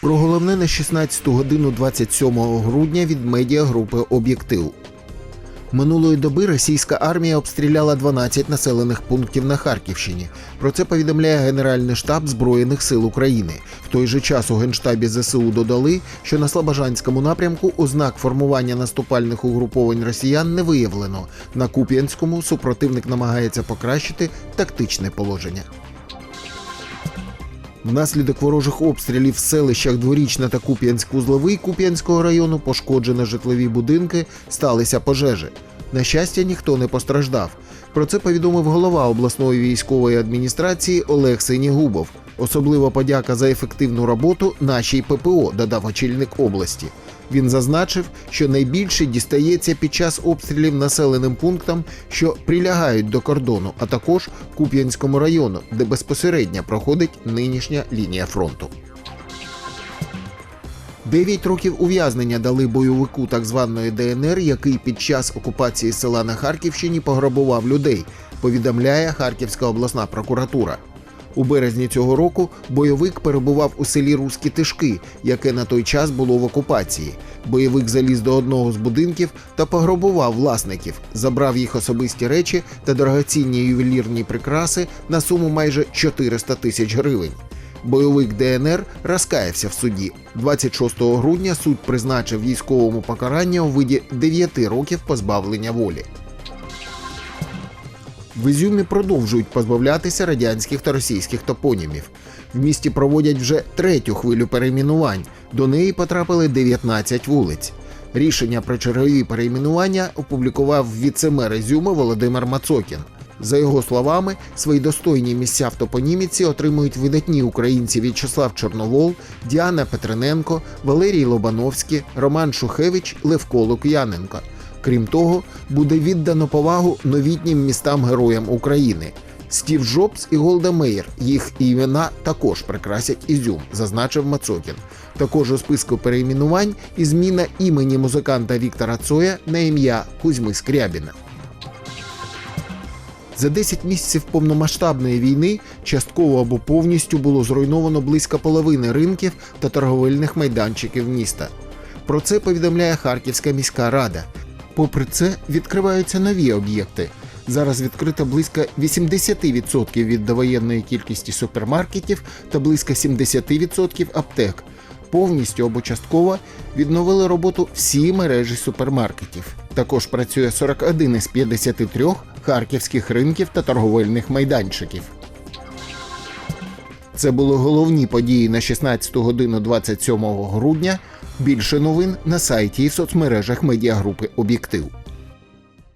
Про головне на 16 годину 27 грудня від медіагрупи Об'єктив. Минулої доби російська армія обстріляла 12 населених пунктів на Харківщині. Про це повідомляє Генеральний штаб Збройних сил України. В той же час у генштабі ЗСУ додали, що на Слобожанському напрямку ознак формування наступальних угруповань росіян не виявлено. На Куп'янському супротивник намагається покращити тактичне положення. Внаслідок ворожих обстрілів в селищах Дворічна та Куп'янськ-Вузловий Куп'янського району пошкоджені житлові будинки, сталися пожежі. На щастя, ніхто не постраждав. Про це повідомив голова обласної військової адміністрації Олег Синігубов. Особлива подяка за ефективну роботу нашій ППО, додав очільник області. Він зазначив, що найбільше дістається під час обстрілів населеним пунктам, що прилягають до кордону, а також Куп'янському району, де безпосередньо проходить нинішня лінія фронту. Дев'ять років ув'язнення дали бойовику так званої ДНР, який під час окупації села на Харківщині пограбував людей, повідомляє Харківська обласна прокуратура. У березні цього року бойовик перебував у селі Руські Тишки, яке на той час було в окупації. Бойовик заліз до одного з будинків та пограбував власників, забрав їх особисті речі та дорогоцінні ювелірні прикраси на суму майже 400 тисяч гривень. Бойовик ДНР розкаявся в суді. 26 грудня суд призначив військовому покарання у виді 9 років позбавлення волі. В Ізюмі продовжують позбавлятися радянських та російських топонімів. В місті проводять вже третю хвилю перейменувань. До неї потрапили 19 вулиць. Рішення про чергові перейменування опублікував віце-мер Ізюма Володимир Мацокін. За його словами, свої достойні місця в топоніміці отримують видатні українці В'ячеслав Чорновол, Діана Петрененко, Валерій Лобановський, Роман Шухевич, Левко Лук'яненко. Крім того, буде віддано повагу новітнім містам героям України. Стів Джобс і Голда Меєр. Їх імена також прикрасять Ізюм, зазначив Мацокін. Також у списку перейменувань і зміна імені музиканта Віктора Цоя на ім'я Кузьми Скрябіна. За 10 місяців повномасштабної війни частково або повністю було зруйновано близько половини ринків та торговельних майданчиків міста. Про це повідомляє Харківська міська рада. Попри це, відкриваються нові об'єкти. Зараз відкрито близько 80% від довоєнної кількості супермаркетів та близько 70% аптек. Повністю або частково відновили роботу всі мережі супермаркетів. Також працює 41 із 53 харківських ринків та торговельних майданчиків. Це були головні події на 16 годину 27 грудня. Більше новин на сайті і соцмережах медіагрупи Об'єктив.